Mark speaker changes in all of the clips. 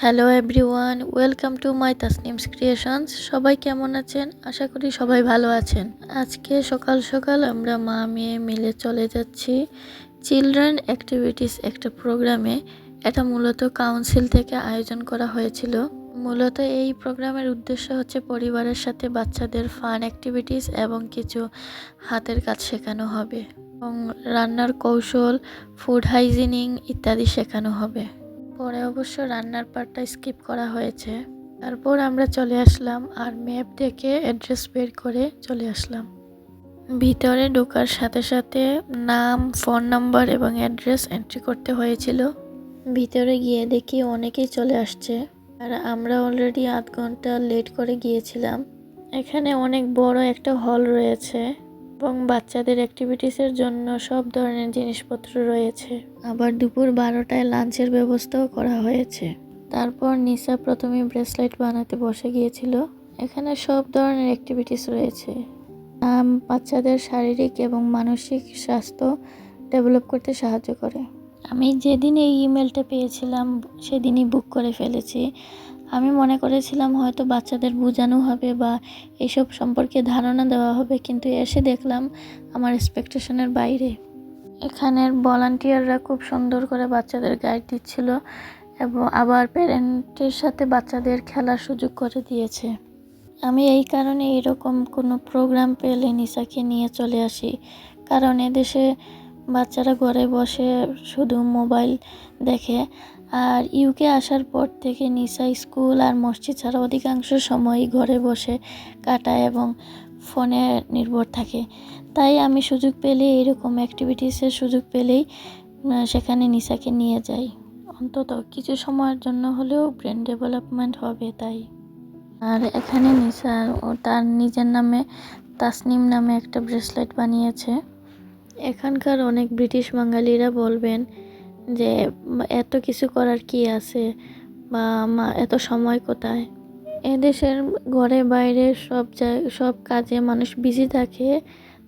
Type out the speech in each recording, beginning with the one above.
Speaker 1: Hello everyone welcome to my Tasnim's creations সবাই কেমন আছেন? আশা করি সবাই ভালো আছেন। আজকে সকাল সকাল আমরা মা মেয়ে মিলে চলে যাচ্ছি চিলড্রেন অ্যাক্টিভিটিস একটা প্রোগ্রামে এটা মূলত কাউন্সিল থেকে আয়োজন করা হয়েছিল। মূলত এই প্রোগ্রামের উদ্দেশ্য হচ্ছে পরিবারের সাথে বাচ্চাদের ফান অ্যাক্টিভিটিস এবং কিছু হাতের কাজ শেখানো হবে। এবং রান্নার কৌশল ফুড হাইজিনিং ইত্যাদি শেখানো হবে। পরে অবশ্য রান্নার পার্টটা স্কিপ করা হয়েছে। তারপর আমরা চলে আসলাম আর ম্যাপ দেখে অ্যাড্রেস বের করে চলে আসলাম। ভিতরে ঢোকার সাথে সাথে নাম, ফোন নাম্বার এবং অ্যাড্রেস এন্ট্রি করতে হয়েছিল। ভিতরে গিয়ে দেখি অনেকেই চলে আসছে। আর আমরা অলরেডি আধ ঘণ্টা লেট করে গিয়েছিলাম। এখানে অনেক বড় একটা হল রয়েছে। এবং বাচ্চাদের অ্যাক্টিভিটিসের জন্য সব ধরনের জিনিসপত্র রয়েছে। আবার দুপুর বারোটায় লাঞ্চের ব্যবস্থাও করা হয়েছে। তারপর নিসা প্রথমে ব্রেসলেট বানাতে বসে গিয়েছিল। এখানে সব ধরনের অ্যাক্টিভিটিস রয়েছে। নাম বাচ্চাদের শারীরিক এবং মানসিক স্বাস্থ্য ডেভেলপ করতে সাহায্য করে। আমি যেদিন এই ইমেলটা পেয়েছিলাম সেদিনই বুক করে ফেলেছি। আমি মনে করেছিলাম হয়তো বাচ্চাদের বোঝানো হবে বা এসব সম্পর্কে ধারণা দেওয়া হবে, কিন্তু এসে দেখলাম আমার এক্সপেকটেশনের বাইরে। এখানের ভলান্টিয়াররা খুব সুন্দর করে বাচ্চাদের গাইড দিচ্ছিল এবং আবার প্যারেন্টের সাথে বাচ্চাদের খেলার সুযোগ করে দিয়েছে। আমি এই কারণে এরকম কোনো প্রোগ্রাম পেলে নিশাকে নিয়ে চলে আসি, কারণ এদেশে বাচ্চারা ঘরে বসে শুধু মোবাইল দেখে। আর ইউকে আসার পর থেকে নিশা স্কুল আর মসজিদ ছাড়া অধিকাংশ সময় ঘরে বসে কাটায় এবং ফোনে নির্ভর থাকে। তাই আমি সুযোগ পেলে এরকম অ্যাক্টিভিটিসের সুযোগ পেলেই সেখানে নিশাকে নিয়ে যাই। অন্তত কিছু সময়ের জন্য হলেও ব্রেন ডেভেলপমেন্ট হবে তাই। আর এখানে নিশা ও তার নিজের নামে তাসনিম নামে একটা ব্রেসলেট বানিয়েছে। এখানকার অনেক ব্রিটিশ বাঙালিরা বলবেন যে এত কিছু করার কি আছে? বা, মা, এত সময় কোথায়? এদেশের ঘরে বাইরে সব জায়গায় সব কাজে মানুষ বিজি থাকে,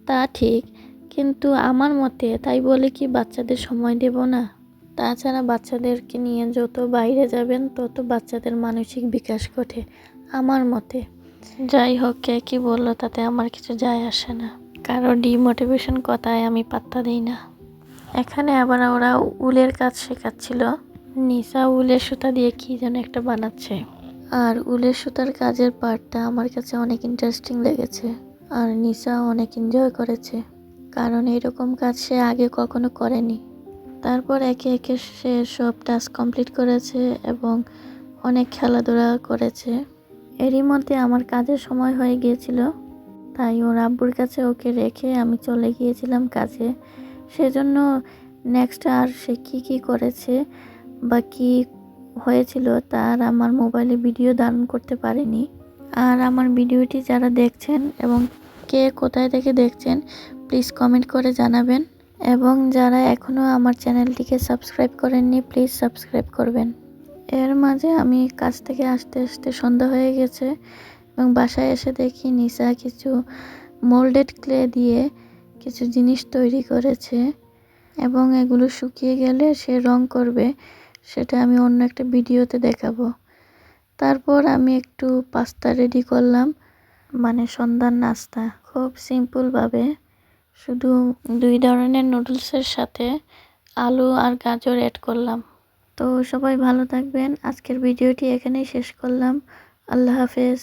Speaker 1: তা ঠিক। কিন্তু আমার মতে তাই বলে কি বাচ্চাদের সময় দেব না? তাছাড়া বাচ্চাদেরকে নিয়ে যত বাইরে যাবেন, তত বাচ্চাদের মানসিক বিকাশ ঘটে, আমার মতে। যাই হোক, কে কী বলল তাতে আমার কিছু যায় আসে না। কারও ডিমোটিভেশন কথায় আমি পাত্তা দিই না। এখানে আবার ওরা উলের কাজ শেখাচ্ছিল। নিসা উলের সুতা দিয়ে কি যেন একটা বানাচ্ছে। আর উলের সুতার কাজের পার্টটা আমার কাছে অনেক ইন্টারেস্টিং লেগেছে। আর নিসা অনেক এনজয় করেছে। কারণ এরকম কাজ সে আগে কখনো করেনি। তারপর একে একে সে সব টাস্ক কমপ্লিট করেছে এবং অনেক খেলাধুলা করেছে। এরই মধ্যে আমার কাজের সময় হয়ে গিয়েছিল। তাই ওর আব্বুর কাছে ওকে রেখে আমি চলে গিয়েছিলাম কাজে। সেজন্য নেক্সট আর সে কী কী করেছে বা কী হয়েছিল তার আমার মোবাইলে ভিডিও ধারণ করতে পারিনি। আর আমার ভিডিওটি যারা দেখছেন এবং কে কোথায় থেকে দেখছেন প্লিজ কমেন্ট করে জানাবেন। এবং যারা এখনও আমার চ্যানেলটিকে সাবস্ক্রাইব করেননি প্লিজ সাবস্ক্রাইব করবেন। এর মাঝে আমি কাজ থেকে আসতে আসতে সন্ধ্যা হয়ে গেছে এবং বাসায় এসে দেখি নিশা কিছু মোল্ডেড ক্লে দিয়ে কিছু জিনিস তৈরি করেছে এবং এগুলো শুকিয়ে গেলে সে রং করবে, সেটা আমি অন্য একটা ভিডিওতে দেখাবো। তারপর আমি একটু পাস্তা রেডি করলাম মানে সন্ধ্যার নাস্তা। খুব সিম্পলভাবে শুধু দুই ধরনের নুডলসের সাথে আলু আর গাজর অ্যাড করলাম। তো সবাই ভালো থাকবেন, আজকের ভিডিওটি এখানেই শেষ করলাম। আল্লাহ হাফেজ।